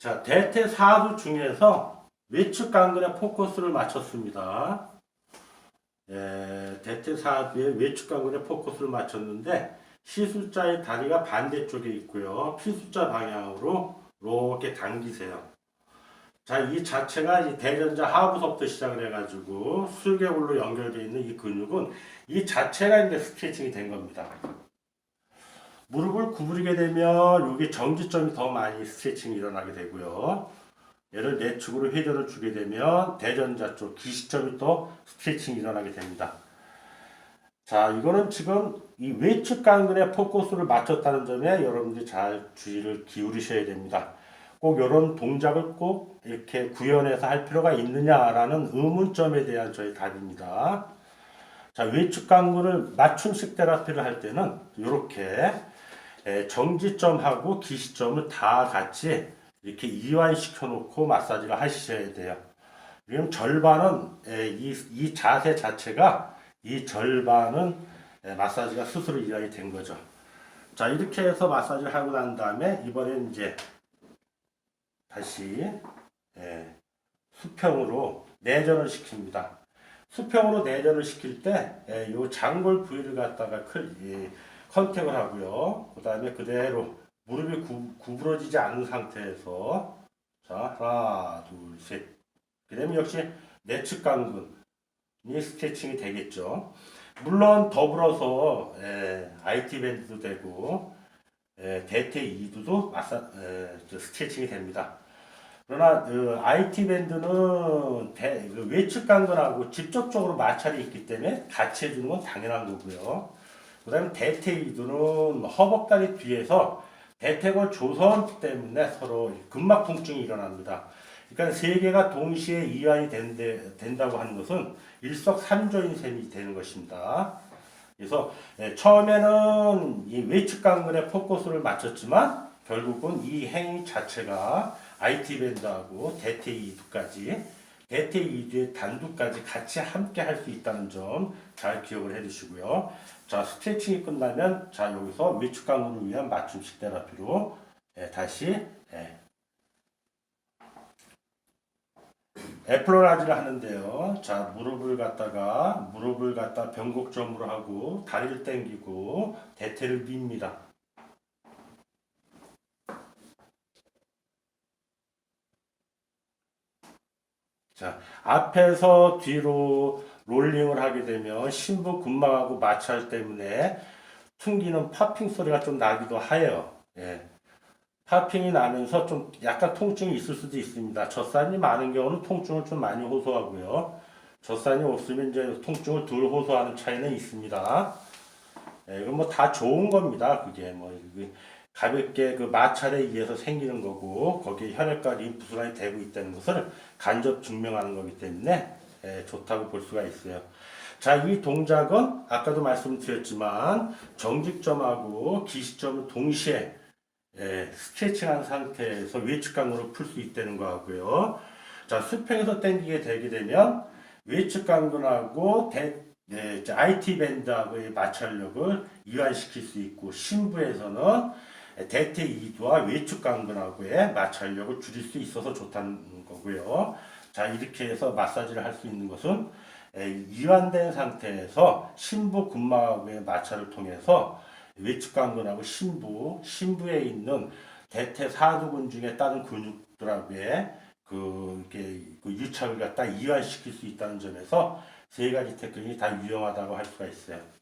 자, 대퇴 사두 중에서 외측 강근에 포커스를 맞췄습니다. 예, 대퇴 사두에 외측 강근에 포커스를 맞췄는데 시술자의 다리가 반대쪽에 있고요. 피술자 방향으로 이렇게 당기세요. 자, 이 자체가 이 대전자 하부서부터 시작을 해가지고 술개골로 연결되어 있는 이 근육은 이 자체가 이제 스트레칭이 된 겁니다. 무릎을 구부리게 되면 여기 정지점이 더 많이 스트레칭이 일어나게 되고요. 얘를 내 축으로 회전을 주게 되면 대전자 쪽 기시점이 또 스트레칭이 일어나게 됩니다. 자, 이거는 지금 이 외측 강근에 포커스를 맞췄다는 점에 여러분들이 잘 주의를 기울이셔야 됩니다. 꼭 이런 동작을 꼭 이렇게 구현해서 할 필요가 있느냐라는 의문점에 대한 저희 답입니다. 자, 외측 강근을 맞춤식 테라피를 할 때는 이렇게 에, 정지점하고 기시점을 다 같이 이렇게 이완시켜 놓고 마사지를 하셔야 돼요. 그럼 절반은 에, 이, 이 자세 자체가 이 절반은 에, 마사지가 스스로 이완이 된 거죠. 자 이렇게 해서 마사지를 하고 난 다음에 이번엔 이제 다시 에, 수평으로 내전을 시킵니다. 수평으로 내전을 시킬 때, 에, 요 장골 부위를 갖다가 클, 예, 컨택을 하고요. 그 다음에 그대로 무릎이 구, 구부러지지 않은 상태에서 자 하나 둘 셋. 그다음에 역시 내측 강근이 스트레칭이 되겠죠. 물론 더불어서 에, IT 밴드도 되고 에, 대퇴 이두도 마사 에, 저 스트레칭이 됩니다. 그러나 그 IT 밴드는 대, 그 외측 강근하고 직접적으로 마찰이 있기 때문에 같이 해주는 건 당연한 거고요. 그 다음에 대퇴이두는 허벅다리 뒤에서 대퇴골 조선 때문에 서로 근막 통증이 일어납니다. 그러니까 세 개가 동시에 이완이 된대, 된다고 하는 것은 일석삼조인 셈이 되는 것입니다. 그래서 예, 처음에는 이 외측 강근에 포커스를 맞췄지만 결국은 이 행위 자체가 IT 밴드하고 대퇴 이두까지 대퇴이두의 단두까지 같이 함께 할 수 있다는 점 잘 기억을 해 두시고요. 자, 스트레칭이 끝나면 자, 여기서 외측 강근을 위한 맞춤식 테라피로 예, 다시 예, 애플로라지를 하는데요. 자, 무릎을 갖다가 무릎을 갖다 변곡점으로 하고 다리를 당기고 대퇴를 밉니다. 자, 앞에서 뒤로 롤링을 하게 되면 심부 근막하고 마찰 때문에 튕기는 파핑 소리가 좀 나기도 해요. 예. 파핑이 나면서 좀 약간 통증이 있을 수도 있습니다. 젖산이 많은 경우는 통증을 좀 많이 호소하고요. 젖산이 없으면 이제 통증을 덜 호소하는 차이는 있습니다. 예, 이건 뭐 다 좋은 겁니다. 그게 뭐 가볍게 그 마찰에 의해서 생기는 거고 거기에 혈액과 림프 순환이 되고 있다는 것을 간접 증명하는 거기 때문에 예, 좋다고 볼 수가 있어요. 자, 이 동작은 아까도 말씀드렸지만 정직점하고 기시점을 동시에 예, 스트레칭한 상태에서 외측 강근을 풀수 있다는 거하고요. 자, 수평에서 당기게 되게 되면 외측 강근하고 대, 예, 이제 IT 밴드하고의 마찰력을 이완시킬 수 있고 신부에서는 대퇴 이두와 외측 강근하고의 마찰력을 줄일 수 있어서 좋다는 거고요. 자, 이렇게 해서 마사지를 할 수 있는 것은 에, 이완된 상태에서 신부 근막하고의 마찰을 통해서 외측 강근하고 신부, 신부에 있는 대퇴 사두근 중에 다른 근육들하고의 그 이렇게 그 유착을 갖다 이완시킬 수 있다는 점에서 세 가지 테크닉이 다 유용하다고 할 수가 있어요.